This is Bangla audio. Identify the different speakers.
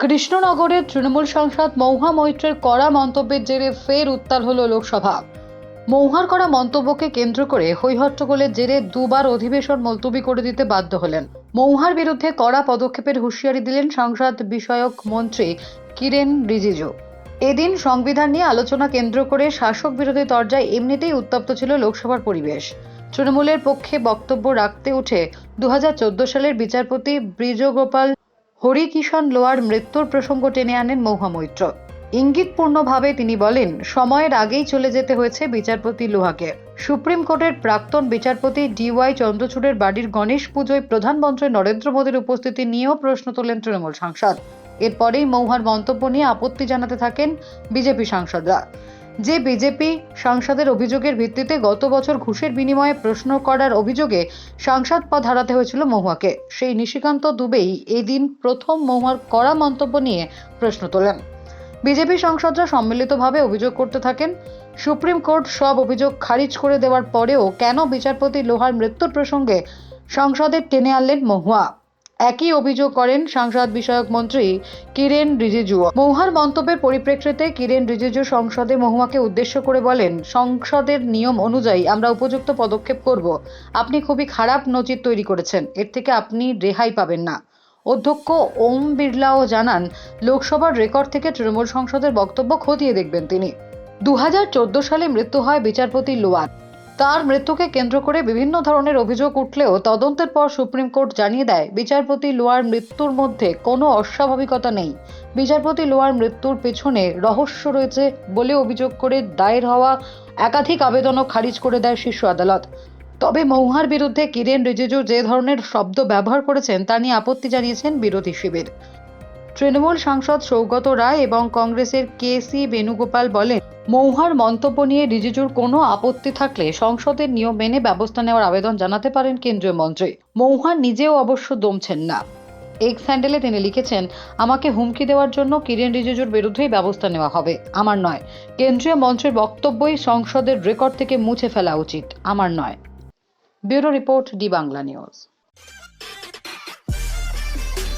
Speaker 1: কৃষ্ণনগরের তৃণমূল সাংসদ মৌহা মৈত্রের কড়া মন্তব্যের জেরে ফের উত্তাল হল লোকসভা। মৌহার করা মন্তব্যকে কেন্দ্র করে হৈহট্টগোলের জেরে দুবার অধিবেশন মুলতবি করে দিতে বাধ্য হলেন। মৌহার বিরুদ্ধে কড়া পদক্ষেপের হুঁশিয়ারি দিলেন সংসদ বিষয়ক মন্ত্রী কিরেন রিজিজু। এদিন সংবিধান নিয়ে আলোচনা কেন্দ্র করে শাসক বিরোধী তরজায় এমনিতেই উত্তপ্ত ছিল লোকসভার পরিবেশ। তৃণমূলের পক্ষে বক্তব্য রাখতে উঠে দু হাজার চোদ্দ সালের বিচারপতি ব্রিজগোপাল হরিকিষণ লোয়ার মৃত্যুর প্রসঙ্গ টেনে আনেন মৌহা মৈত্র। ইঙ্গিতপূর্ণভাবে তিনি বলেন, সময়ের আগেই চলে যেতে হয়েছে বিচারপতি লোহাকে। সুপ্রিম কোর্টের প্রাক্তন বিচারপতি ডিওয়াই চন্দ্রচূড়ের বাড়ির গণেশ পুজোয় প্রধানমন্ত্রী নরেন্দ্র মোদীর উপস্থিতি নিয়েও প্রশ্ন তোলেন তৃণমূল সাংসদ। এরপরেই মৌহার মন্তব্য নিয়ে আপত্তি জানাতে থাকেন বিজেপি সাংসদরা। যে বিজেপি সাংসদের অভিযোগের ভিত্তিতে গত বছর ঘুষের বিনিময়ে প্রশ্ন করার অভিযোগে সাংসদ পদ হারাতে হয়েছিল মহুয়াকে। সেই নিশিকান্ত দুবেই এদিন প্রথম মহুয়ার কড়া মন্তব্য নিয়ে প্রশ্ন তোলেন। বিজেপি সাংসদরা সম্মিলিতভাবে অভিযোগ করতে থাকেন, সুপ্রিম কোর্ট সব অভিযোগ খারিজ করে দেওয়ার পরেও কেন বিচারপতি লোহার মৃত্যুর প্রসঙ্গে সংসদে টেনে আনলেন মহুয়া? একই অভিযোগ করেন সাংসদ বিষয়ক মন্ত্রী কিরেন রিজিজু। মহুয়ার মন্তব্যের পরিপ্রেক্ষিতে কিরেন রিজিজু সংসদে মহুয়াকে উদ্দেশ্য করে বলেন, সংসদের নিয়ম অনুযায়ী আমরা উপযুক্ত পদক্ষেপ করব। আপনি খুবই খারাপ নজির তৈরি করেছেন। এর থেকে আপনি রেহাই পাবেন না। অধ্যক্ষ ওম বিড়লাও জানান, লোকসভার রেকর্ড থেকে তৃণমূল সংসদের বক্তব্য খতিয়ে দেখবেন তিনি। দু হাজার চোদ্দ সালে মৃত্যু হয় বিচারপতি লোয়ার। তার মৃত্যুকে কেন্দ্র করে বিভিন্ন ধরনের অভিযোগ উঠলেও তদন্তের পর সুপ্রিম কোর্ট জানিয়ে দেয়, বিচারপতি লোয়ার মৃত্যুর মধ্যে কোনো অস্বাভাবিকতা নেই। বিচারপতি লোয়ার মৃত্যুর পেছনে রহস্য রয়েছে বলে অভিযোগ করে দায়ের হওয়া একাধিক আবেদনও খারিজ করে দেয় শীর্ষ আদালত। তবে মৌহার বিরুদ্ধে কিরেন রিজিজু যে ধরনের শব্দ ব্যবহার করেছেন তা নিয়ে আপত্তি জানিয়েছেন বিরোধী শিবির। তৃণমূল সাংসদ সৌগত রায় এবং কংগ্রেসের কে সি বেণুগোপাল বলেন, মৌহার মন্তব্য নিয়ে রিজিজুর কোনো আপত্তি থাকলে সংসদের নিয়ম মেনে ব্যবস্থা নেওয়ার আবেদন জানাতে পারেন কেন্দ্রীয় মন্ত্রী। মৌহার নিজেও অবশ্য দমছেন না। এক্স হ্যান্ডেলে তিনি লিখেছেন, আমাকে হুমকি দেওয়ার জন্য কিরেন রিজিজুর বিরুদ্ধেই ব্যবস্থা নেওয়া হবে। আমার নয়। কেন্দ্রীয় মন্ত্রীর বক্তব্যই সংসদের রেকর্ড থেকে মুছে ফেলা উচিত। আমার নয়। Bureau report D Bangla news.